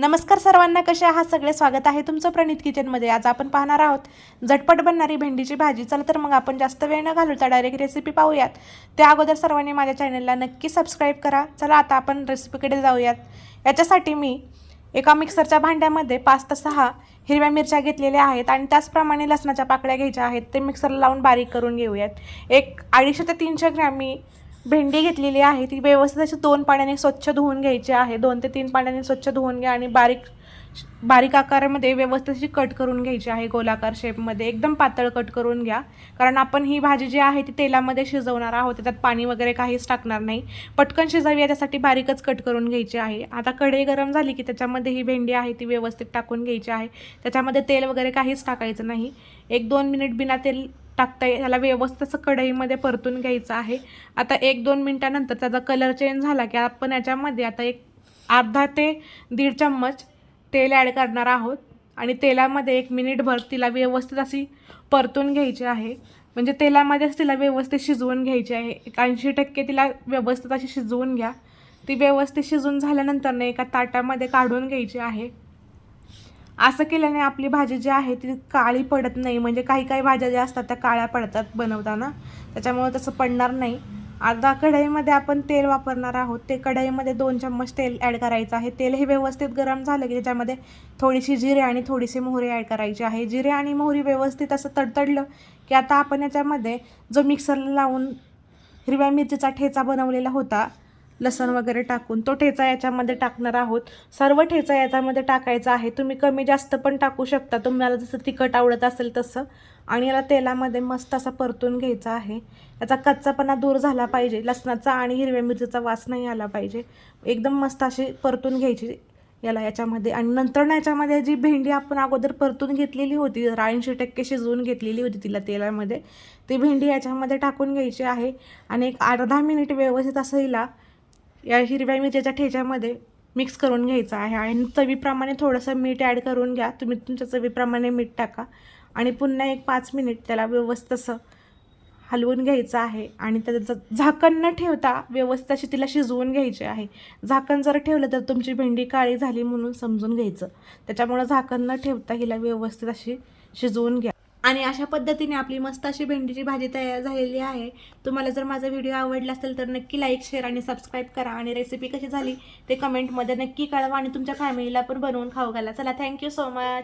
नमस्कार सर्वांना कसे आहात? सगळे स्वागत आहे तुमचं प्रणित किचनमध्ये आज आपण पाहणार आहोत झटपट बनणारी भेंडीची भाजी. चला तर मग आपण जास्त वेळ न घालवता डायरेक्ट रेसिपी पाहूयात. त्या अगोदर सर्वांनी माझ्या चॅनलला नक्की सबस्क्राईब करा. चला आता आपण रेसिपीकडे जाऊयात. याच्यासाठी मी एका मिक्सरच्या भांड्यामध्ये पाच ते सहा हिरव्या मिरच्या घेतलेल्या आहेत आणि त्याचप्रमाणे लसणाच्या पाकळ्या घ्यायच्या आहेत. ते मिक्सरला लावून बारीक करून घेऊयात. एक अडीचशे ते तीनशे ग्रॅम मी भेंडी घेतलेली आहे ती व्यवस्थित अशी दोन पाण्याने स्वच्छ धुवून घ्यायची आहे. दोन ते तीन पाण्याने स्वच्छ धुवून घ्या आणि बारीक बारीक आकारामध्ये व्यवस्थित अशी कट करून घ्यायची आहे गोलाकार शेपमध्ये एकदम पातळ कट करून घ्या. कारण आपण ही भाजी जी आहे ती तेलामध्ये शिजवणार आहोत. त्याच्यात पाणी वगैरे काहीच टाकणार नाही. पटकन शिजावी याच्यासाठी बारीकच कट करून घ्यायची आहे. आता कढई गरम झाली की त्याच्यामध्ये ही भेंडी आहे ती व्यवस्थित टाकून घ्यायची आहे. त्याच्यामध्ये तेल वगैरे काहीच टाकायचं नाही. एक दोन मिनिट बिना तेल टाकता त्याला व्यवस्थित असं कढईमध्ये परतून घ्यायचं आहे. आता एक दोन मिनटानंतर त्याचा कलर चेंज झाला की आपण याच्यामध्ये आता एक अर्धा ते दीड चम्मच तेल ॲड करणार आहोत. आणि तेलामध्ये एक मिनिटभर तिला व्यवस्थित अशी परतून घ्यायची आहे. म्हणजे तेलामध्येच तिला व्यवस्थित शिजवून घ्यायची आहे. एक ऐंशी टक्के तिला व्यवस्थित अशी शिजवून घ्या. ती व्यवस्थित शिजून झाल्यानंतर ना एका ताटामध्ये काढून घ्यायची आहे. असं केल्याने आपली भाजी जी आहे ती काळी पडत नाही. म्हणजे काही काही भाज्या ज्या असतात त्या काळ्या पडतात बनवताना. त्याच्यामुळे तसं पडणार नाही. आता कढईमध्ये आपण तेल वापरणार आहोत. ते कढईमध्ये दोन चम्मच तेल ॲड करायचं आहे. तेल हे व्यवस्थित गरम झालं की त्याच्यामध्ये थोडीशी जिरे आणि थोडीशी मोहरी ॲड करायची आहे. जिरे आणि मोहरी व्यवस्थित असं तडतडलं की आता आपण याच्यामध्ये जो मिक्सरला लावून हिरव्या मिरचीचा ठेचा बनवलेला होता लसण वगैरे टाकून तो ठेचा याच्यामध्ये टाकणार आहोत. सर्व ठेचा याच्यामध्ये टाकायचा आहे. तुम्ही कमी जास्त पण टाकू शकता. तुम्हाला जसं तिखट आवडत असेल तसं. आणि याला तेलामध्ये मस्त असा परतून घ्यायचा आहे. याचा कच्चापणा दूर झाला पाहिजे. लसणाचा आणि हिरव्या मिरचीचा वास नाही आला पाहिजे. एकदम मस्त अशी परतून घ्यायची याला याच्यामध्ये. आणि नंतर ना याच्यामध्ये जी भेंडी आपण अगोदर परतून घेतलेली होती ऐंशी टक्के शिजवून घेतलेली होती तिला तेलामध्ये ती भेंडी याच्यामध्ये टाकून घ्यायची आहे. आणि एक अर्धा मिनिट व्यवस्थित असं हिला या हिरव्या मिरच्याच्या ठेच्यामध्ये मिक्स करून घ्यायचं आहे. आणि चवीप्रमाणे थोडंसं मीठ ॲड करून घ्या. तुम्ही तुमच्या चवीप्रमाणे मीठ टाका. आणि पुन्हा एक पाच मिनिट त्याला व्यवस्थित असं हलवून घ्यायचं आहे. आणि त्याचं झाकण न ठेवता व्यवस्थित अशी तिला शिजवून घ्यायची आहे. झाकण जर ठेवलं तर तुमची भेंडी काळी झाली म्हणून समजून घ्यायचं. त्याच्यामुळं झाकण न ठेवता हिला व्यवस्थित अशी शिजवून घ्या. आणि अशा पद्धतीने आपली मस्त अशी भेंडीची भाजी तयार झालेली आहे. तुम्हाला जर माझा व्हिडिओ आवडला असेल तर नक्की लाईक शेअर आणि सबस्क्राईब करा. आणि रेसिपी कशी झाली ते कमेंटमध्ये नक्की कळवा आणि तुमच्या फॅमिलीला पण बनवून खाऊ घाला. चला थँक्यू सो मच